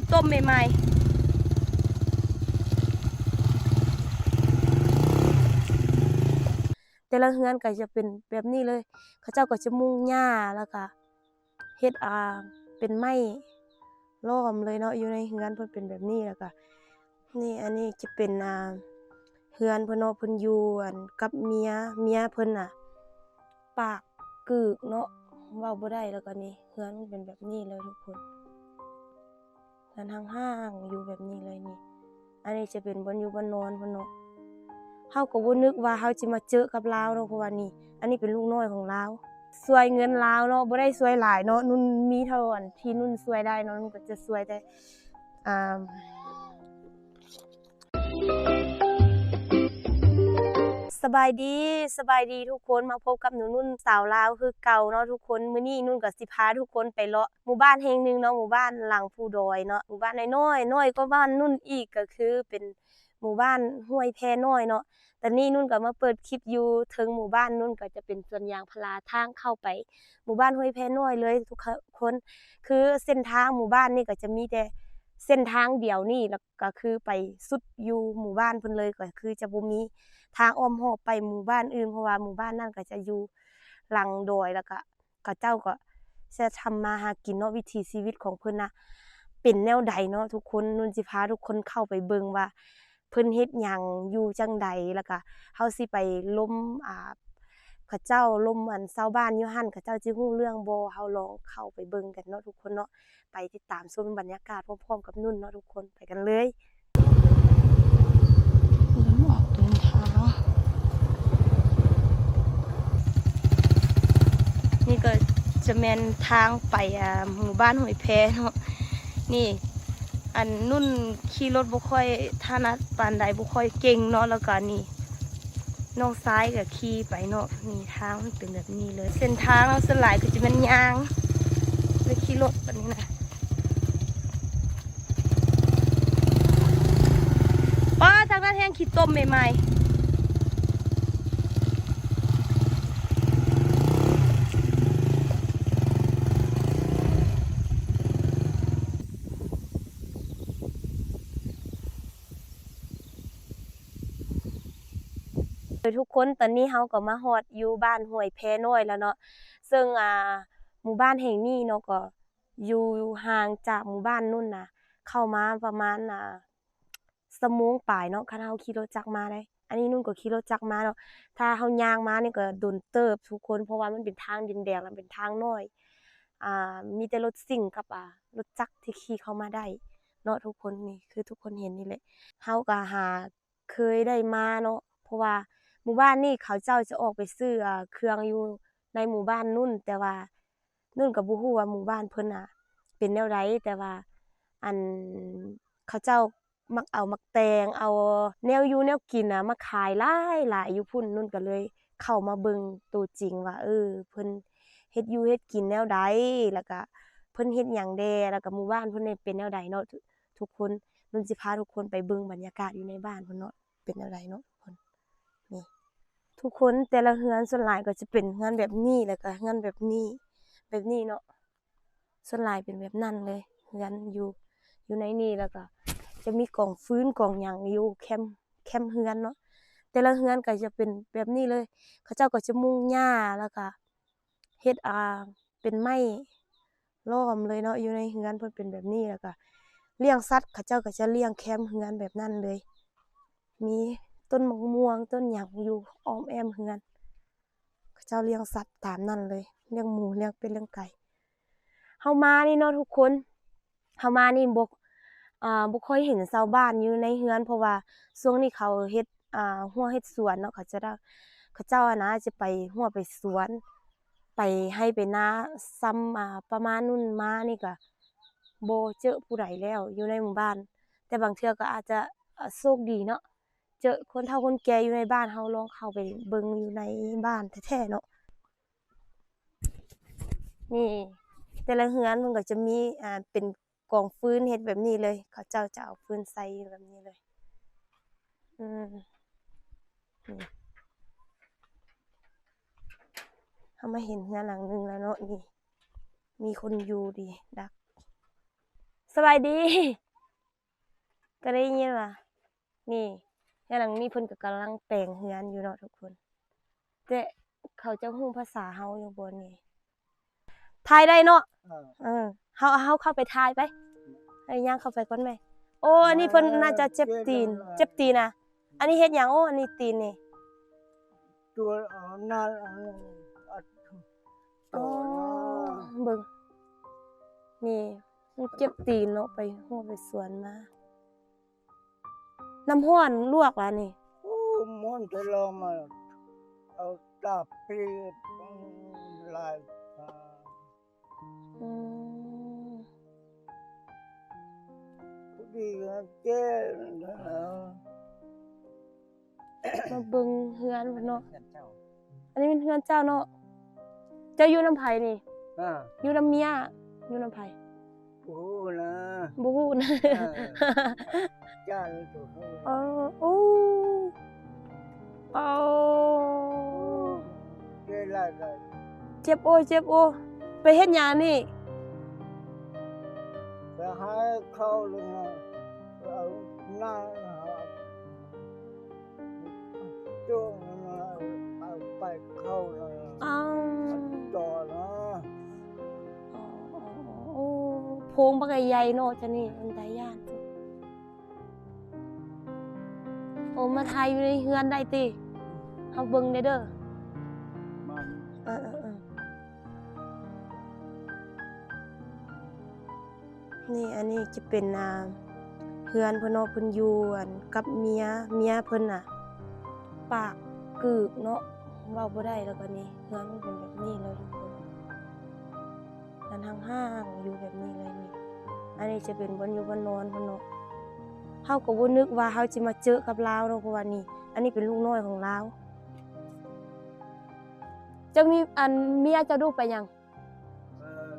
ขี้ต้มใหม่ๆแต่ละเฮือนก็จะเป็นแบบนี้เลย เขาเจ้าก็จะมุ่งหญ้าแล้วก็เฮ็ดอ่าเป็นไม้ล้อมเลยเนาะอยู่ในเฮือนเพิ่นเป็นแบบนี้แล้วก็นี่อันนี้จะเป็นอ่าเฮือนเพิ่นเนาะเพิ่นอยู่อันกับเมียเมียเพิ่นน่ะ ปากกึกเนาะเว้าบ่ได้แล้วก็นี่เฮือนเป็นแบบนี้เลยทุกคน เฮือนห่างๆอยู่แบบนี้เลยนี่ อันนี้จะเป็นบนอยู่บนนอนพนเนาะเฮาก็บ่นึกว่าเฮาจะมาเจอกับลาวเนาะเพราะว่านี่ อันนี้เป็นลูกน้อยของลาวสวยเงินลาวเนาะบ่ได้สวยหลายเนาะนุ่นมีเท่าอันที่นุ่นสวยได้เนาะนุ่นก็จะสวยแต่อ่า สบายดีสบายดีทุกคนมาพบกับหนูนุ่นสาวลาวคือเก่าเนาะทุกคนมื้อนี้นุ่นก็สิพาทุกคนไปเลาะหมู่บ้านแห่งหนึ่งเนาะหมู่บ้านหลังภูดอยเนาะหมู่บ้านน้อยๆน้อยก็บ้านนุ่นอีกก็คือเป็นหมู่บ้านห้วยแพน้อยเนาะแต่นี่นุ่นก็มาเปิดคลิปอยู่เทิงหมู่บ้านนุ่นก็จะเป็นสวนยางพาราทางเข้าไป หมู่บ้านห้วยแพน้อยเลยทุกคน คือเส้นทางหมู่บ้านนี่ก็จะมีแต่เส้นทางเดียวนี่แล้วก็คือไปสุดอยู่หมู่บ้านเพิ่นเลยก็คือจะบ่มี ทางอ้อมหอบไปหมู่บ้านอื่นเพราะว่าหมู่บ้านนั่นก็จะอยู่หลังดอยแล้วก็ก็เจ้าก็จะทำมาหากินเนาะวิถีชีวิตของเพิ่นน่ะเป็นแนวใดเนาะทุกคนนุ่นสิพาทุกคนเข้าไปเบิ่งว่า เพิ่นเฮ็ดหยังอยู่จังใดแล้วก็เฮาสิไปล้มอ่าเขาเจ้าล้มอันชาวบ้านยู่หั่นเขาเจ้าสิฮู้เรื่องโบเฮาลองเข้าไปเบิ่งกันเนาะทุกคนเนาะไปติดตามชมบรรยากาศพร้อมๆกับนุ่นเนาะทุกคนไปกันเลยเริ่มออกเดินทางนี่ก็ จะแมนทางไปหมู่บ้านห้วยแพเนาะนี่ อันนุ่นขี่รถบ่ค่อยถนัดปานใดบ่ค่อยเก่งเนาะแล้วก็นี่นองซ้ายก็ขี่ไปเนาะนี่ทางมันเป็นแบบนี้เลย เส้นทางเราสวนหลายก็จะเป็นยางแล้วขี่รถแบบนี้นะป้าทางนั้นแห้งขี้ต้มใหม่ๆ ทุกคนตอนนี้เฮาก็มาฮอดอยู่บ้านห้วยแพน้อยแล้วเนาะซึ่งอ่าหมู่บ้านแห่งนี้เนาะก็อยู่ห่างจากหมู่บ้านนุ่นน่ะ เข้ามาประมาณอ่าชั่วโมงปลายเนาะคันเฮาขี่รถจักรมาได้อันนี้นุ่นก็ขี่รถจักรมาเนาะถ้าเฮาย่างมานี่ก็โดนเติบทุกคนเพราะว่ามันเป็นทางดินแดงแล้วเป็นทางน้อยอ่ามีแต่รถซิ่งกับอ่ารถจักรที่ขี่เข้ามาได้เนาะทุกคนนี่คือทุกคนเห็นนี่แหละเฮาก็หาเคยได้มาเนาะเพราะว่า มู่บ้านนี่เขาเจ้าจะออกไปซื้อเครื่องอยู่ในหมู่บ้านนุ่น แต่ว่านุ่นก็บ่ฮู้ว่าหมู่บ้านเพิ่นน่ะ เป็นแนวใดแต่ว่าอันเขาเจ้ามักเอามักแตงเอาแนวอยู่แนวกินน่ะมาขายหลายหลายอยู่พุ่นนุ่นก็เลย เข้ามาเบิ่งตัวจริงว่าเออเพิ่นเฮ็ดอยู่เฮ็ดกินแนวใดแล้วก็เพิ่นเฮ็ดหยังแดแล้วก็หมู่บ้านเพิ่นนี่เป็นแนวใดเนาะทุกคนนุ่นสิพาทุกคนไปเบิ่งบรรยากาศอยู่ในบ้านเพิ่นเนาะเป็นแนวใดเนาะ ทุกคนแต่ละเฮือนส่วนหลายก็จะเป็นเฮือนแบบนี้แล้วก็เฮือนแบบนี้ แบบนี้เนาะส่วนหลายเป็นแบบนั้นเลยเฮือนอยู่อยู่ในนี่แล้วก็จะมีกล่องฟื้นกล่องหยังอยู่แคมแคมเฮือนเนาะแต่ละเฮือนก็จะเป็นแบบนี้เลย เขาเจ้าก็จะมุ่งหญ้าแล้วก็เฮ็ดอาเป็นไม้ล้อมเลยเนาะอยู่ในเฮือนเพิ่นเป็นแบบนี้แล้วก็เลี้ยงสัตว์เขาเจ้าก็จะเลี้ยงแคมเฮือนแบบนั้นเลย มี ต้นมะม่วง ต้นหยังอยู่อ้อมแอมเฮือนเจ้าเลี้ยงสัตว์ตามนั่นเลยเลี้ยงหมูเลี้ยงเป็ดเลี้ยงไก่เฮามานี่เนาะทุกคนเฮามานี่บ่อ่าบ่ค่อยเห็นชาวบ้านอยู่ในเฮือนเพราะว่าช่วงนี้เขาเฮ็ดอ่าหัวเฮ็ดสวนเนาะเขาจะได้เขาเจ้าอะนะจะไปหัวไปสวน ไปให้ไปนาซ้ำอ่าประมาณนู้นมานี่ก็บ่เจอผู้ใดแล้วอยู่ในหมู่บ้าน แต่บางเทื่อก็อาจจะโชคดีเนาะ เจอคนเฒ่าคนแก่อยู่ในบ้านเฮาลองเข้าไปเบิ่งอยู่ในบ้านแท้ๆเนาะนี่ แต่ละเฮือนมันก็จะมีอ่าเป็นกองฟืนเฮ็ดแบบนี้เลย เขาเจ้าจะเอาฟืนใส่แบบนี้เลย อืมนี่เฮามาเห็นเฮือนหลังหนึงแล้วเนาะนี่ มีคนอยู่ดี ดัก สบายดี ก็ได้ยินว่านี่ กำลังนี่เพิ่นก็กำลังแปลงเฮือนอยู่เนาะทุกคนแต่เขาจะฮู้ภาษาเฮาอยู่บ่นี่ทายได้เนาะเออเออเฮาเฮาเข้าไปทายไปให้ย่างเข้าไปก่อนแม่โอ้อันนี้เพิ่นน่าจะเจ็บตีน เจ็บตีนน่ะอันนี้เฮ็ดหยังโอ้อันนี้ตีนนี่ตัวเอาหน้าเอาอัดอ๋ตัอวนะเบิ่งนี่มันเจ็บตีนเนาะไปฮู้ไปสวนมา น้ำร้อนลวกล่ะนี่โอ้ม้วนจะลองมา เอาตาปีบลายตาอืมผู้ดีนะเจ้นะมาเบิ่งเฮือนเพิ่นเนาะเจ้าอันนี้เป็นเฮือนเจ้าเนาะเจ้าอยู่น้ำไผนี่อ่าอยู่น้ำเมียอยู่น้ำไผผู้นะบ่ฮู้นะ เจ้าตัวเขาเออโอ้โอ้เจ้าลายกันเจ็บโอ้ยเจ็บโอ้ยไปเฮ็ดหยังนี่ไปหาเข้าเลยนะเอาหน้าจ้องนะเอาไปเข้านะอ้าวต่อนะโอ้โพงบักใหญ่ๆเนาะจ้ะนี่มันตายย่าน มาทายอยู่ในเฮือนได้ติเฮาเบิ่งได้เด้อมันเออๆๆนี่อันนี้จะเป็นอ่าเฮือนเพิ่นเนาะเพิ่นอยู่อันกับเมียเมียเพิ่นน่ะ ปากกึกเนาะเว้าบ่ได้แล้วก็นี่เฮือนมันเป็นแบบนี้เลยทุกคนอันห่างๆอยู่แบบนี้เลยนี่อันนี้จะเป็นบนอยู่บนนอนเพิ่นเนาะ เฮาก็บ่นึกว่าเฮาสิมาเจอกับลาวเนาะเพราะว่านี่ อันนี้เป็นลูกน้อยของลาวจังมีอันเมียเจะดูไปหยัง เออ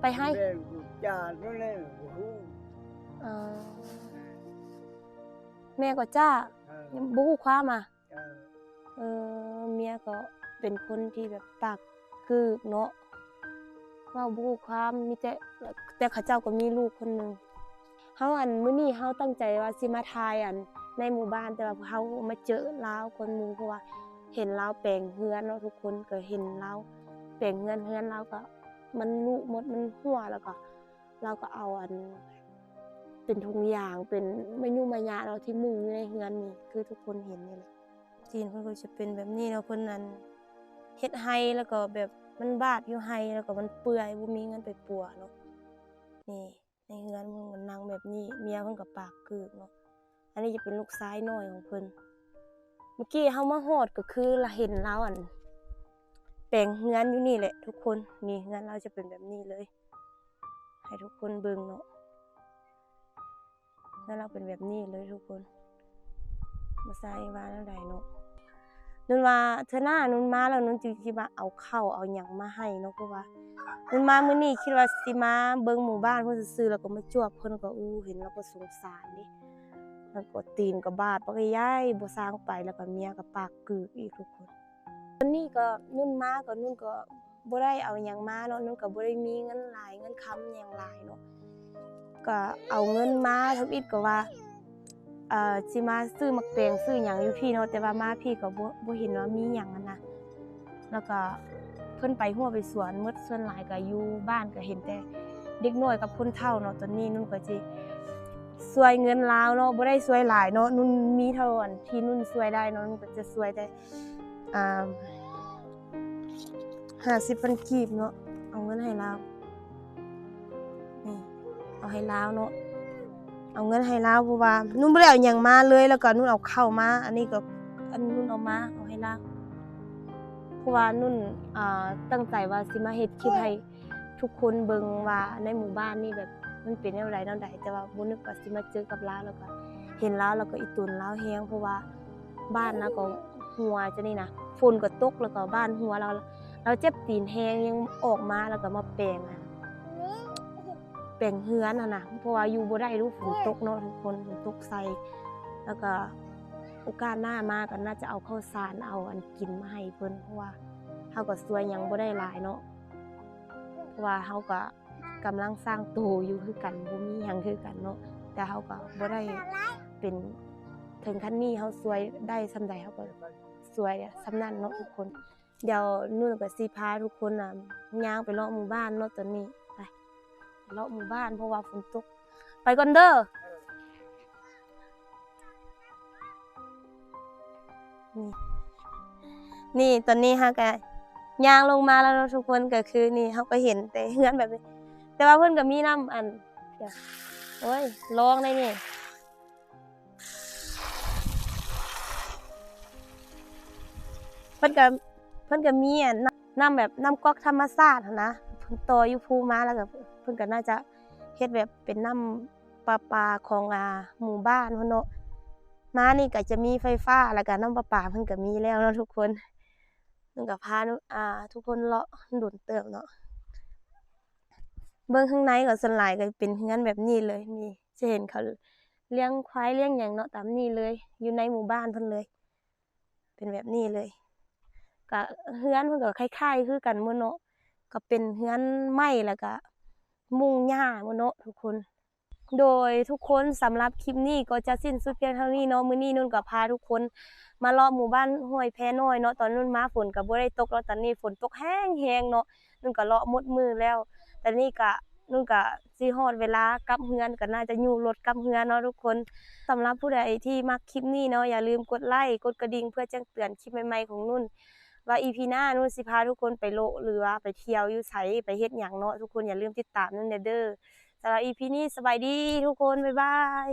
ไปให้เด็กจานนั่นแหละโอ้โหเอ่อแม่ก็จ้าเออยังบ่ฮู้ความอะ เออเออเมียก็เป็นคนที่แบบปากกึกเนาะเว้าบ่ฮู้ความมีแต่แต่เขาเจ้าก็มีลูกคนหนึง เฮาอันมื้อนี้เฮาตั้งใจว่าสิมาทายอันในหมู่บ้านแต่ว่าเฮามาเจอลาวคนหมู่เพราะว่าเห็นลาวแปลงเฮือนเนาะทุกคนก็เห็นลาวแปลงเฮือนเฮือนลาวก็ มันลุหมดมันหัวแล้วก็เราก็เอาอัน เป็นทุงยางเป็นมะยุ่มะยะเราที่มุงอยู่ในเฮือนนี่คือทุกคนเห็นนี่แหละจีนเพิ่นก็จะเป็นแบบนี้เนาะเพิ่นนั้นเฮ็ดไห้แล้วก็แบบมันบาดอยู่ไห้แล้วก็มันเปื่อยบ่มีเงินไปปัวเนาะนี่ ในเฮือนเพิ่นก็นั่งแบบนี้ เมียเพิ่นก็ปากกึกเนาะอันนี้จะเป็นลูกซ้ายน้อยของเพิ่นเมื่อกี้เฮามาฮอดก็คือเราเห็นเราอันแปลงเฮือนอยู่นี่แหละ ทุกคนนี่เฮือนเราจะเป็นแบบนี้เลย ให้ทุกคนเบิ่งเนาะเฮือนเราเป็นแบบนี้เลยทุกคนมาใส่ว่าแล้วใดเนาะ นุ่นว่าเธอหน้านุ่นมาแล้วนุ่นจึงสิมาเอาข้าวเอาหยังมาให้เนาะเพราะว่านุ่นมามื้อนี้คิดว่าสิมาเบิ่งหมู่บ้านเพิ่นซื่อๆแล้วก็มาจวบเพิ่นก็อู้เห็นแล้วก็สงสารดิแล้วก็ตีนก็บาดปากยายบ่สร้างไปแล้วก็เมียก็ปากกึกอีกทุกคนวันนี้ก็นุ่นมาก็นุ่นก็บ่ได้เอาหยังมาเนาะนุ่นก็บ่ได้มีเงินหลายเงินค้ำหยังหลายเนาะก็เอาเงินมาทำอิดก็ว่าเอ่อสิมาซื้อมักแตงซื้อหยังอยู่พี่เนาะแต่ว่ามาพี่ก็บ่บ่เห็นว่ามีหยังอะนะแล้วก็เพิ่นไปหัวไปสวนหมดส่วนหลายก็อยู่บ้านก็เห็นแต่เด็กน้อยกับคนเฒ่าเนาะตอนนี้นุ่นก็สิช่วยเงินลาวเนาะบ่ได้ช่วยหลายเนาะนุ่นมีเท่าอันที่นุ่นช่วยได้เนาะนุ่นก็จะช่วยแต่อ่าห้าสิบพันกีบเนาะเอาเงินให้ลาวนี่เอาให้ลาวเนาะ เอาเงินให้ลาวเพราะว่านุ่นบ่ได้เอาหยังมาเลย แล้วก็นุ่นเอาเข้ามา อันนี้ก็อันนุ่นเอามาเอาให้ลาวเพราะว่านุ่นตั้งใจว่าสิมาเฮ็ดคลิปให้ทุกคนเบิ่งว่าในหมู่บ้านนี่แบบมันเป็นแนวใดแนวใดแต่ว่าบ่นึกว่าสิมาเจอกับลาแล้วก็เห็นลาแล้วก็อีตุนลาวแฮงเพราะว่าบ้านนะก็หัวจะนี่นะฝนก็ตกแล้วก็บ้านหัวเรา เราเจ็บตีนแฮงยังออกมาแล้วก็มาแปลงอะ แปลงเฮือนน่ะนะเพราะว่าอยู่บ่ได้รู้ฝนตกเนาะทุกคนฝนตกใส่แล้วก็โอกาสหน้ามาก็น่าจะเอาข้าวสารเอาอันกินมาให้เพิ่นเพราะว่าเฮาก็สวยยังบ่ได้หลายเนาะเพราะว่าเฮาก็กำลังสร้างตัวอยู่คือกันบ่มีหยังคือกันเนาะแต่เฮาก็บ่ได้เป็นถึงขั้นนี้เฮาสวยได้ซำใดเฮาก็สวยซำนั้นเนาะทุกคน เดี๋ยวนุ่นก็สิพาทุกคนน่ะย่างไปเลาะหมู่บ้านเนาะตอนนี้ เลาะหมู่บ้านเพราะว่าฝนตก ไปก่อนเด้อนี่นี่ตอนนี้ฮะก็ยางลงมาแล้วทุกคนก็คือ นี่เฮาก็เห็นแต่เฮือนแบบนี้ แต่ว่าเพิ่นก็มีน้ำอันเดี๋ยวโอ้ยลองได้นี่เพิ่นก็เพิ่นก็มีอันน้ำแบบน้ำก๊อกธรรมชาตินะ พิ่นต่ออยู่ภูมาแล้วก็เพิ่นก็น่าจะเฮ็ดแบบเป็นน้ำประปาของอาหมู่บ้านเพิ่นเนาะมานี่ก็จะมีไฟฟ้าแล้วก็น้ำประปาเพิ่นก็มีแล้วเนาะทุกคนเพิ่นก็พาอ่าทุกคนเลาะดุนเติมเนาะเบิ่งข้างในก็สลายก็เป็นเฮือนแบบนี้เลยนี่จะเห็นเขาเลี้ยงควายเลี้ยงหยังเนาะตามนี้เลย อยู่ในหมู่บ้านเพิ่นเลย เป็นแบบนี้เลยก็เฮือนเพิ่นก็คล้ายๆคือกันหมดเนาะ ก็เป็นเฮือนไม้แล้วก็ มุงหญ้ามดเนาะทุกคน โดยทุกคนสำหรับคลิปนี้ก็จะสิ้นสุดเพียงเท่านี้เนาะมื้อนี้นุ่นก็พาทุกคนมารอบหมู่บ้านห้วยแพน้อยเนาะตอนนุ่นมาฝนก็บ่ได้ตกแล้วตอนนี้ฝนตกแห้งๆเนาะนุ่นก็เลาะหมดมือแล้วแต่นี่ก็นุ่นก็สิฮอดเวลากลับเฮือนก็น่าจะอยู่รถกลับเฮือนเนาะทุกคนสำหรับผู้ใดที่มักคลิปนี้เนาะอย่าลืมกดไลค์กดกระดิ่งเพื่อแจ้งเตือนคลิปใหม่ๆของนุ่น ว่าอีพีหน้านุ่นสิพาทุกคนไปโลเรือไปเที่ยวอยู่ไสไปเฮ็ดหยังเนาะทุกคนอย่าลืมติดตามนุ่นเด้อสำหรับอีพีนี้สบายดีทุกคนบ๊ายบาย